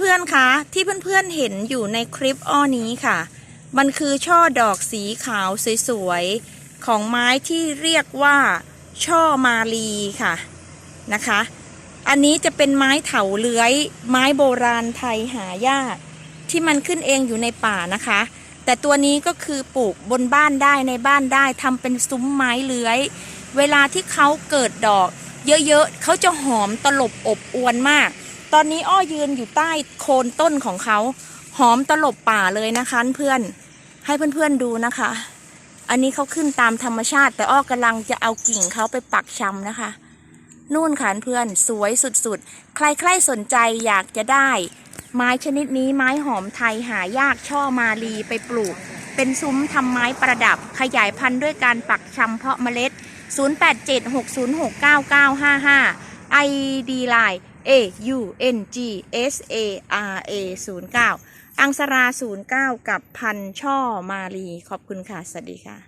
เพื่อนๆคะที่เพื่อนๆเห็นอยู่ในคลิปอ้อนี้ค่ะ มันคือช่อดอกสีขาวสวยๆ ของไม้ที่เรียกว่าช่อมาลีค่ะนะคะ อันนี้จะเป็นไม้เถาเลื้อย ไม้โบราณไทยหายาก ที่มันขึ้นเองอยู่ในป่านะคะ แต่ตัวนี้ก็คือปลูกบนบ้านได้ในบ้านได้ทำเป็นซุ้มไม้เลื้อย เวลาที่เขาเกิดดอก เยอะๆเขาจะหอมตลบอบอวนมาก ตอนนี้อ้อยืนอยู่ใต้โคนต้นของเขา หอมตลบป่าเลยนะคะเพื่อน ให้เพื่อนๆดูนะคะ อันนี้เขาขึ้นตามธรรมชาติ แต่อ้อกำลังจะเอากิ่งเขาไปปักชำนะคะ นู่นค่ะเพื่อนสวยสุดๆ ใครๆสนใจอยากจะได้ ไม้ชนิดนี้ไม้หอมไทยหายากช่อมาลีไปปลูก เป็นซุ้มทำไม้ประดับ ขยายพันธุ์ด้วยการปักชำเพาะเมล็ด 0876069955 ID Line A U N G S A R A 09อังสรา09 กับพันช่อมาลีขอบคุณค่ะ สวัสดีค่ะ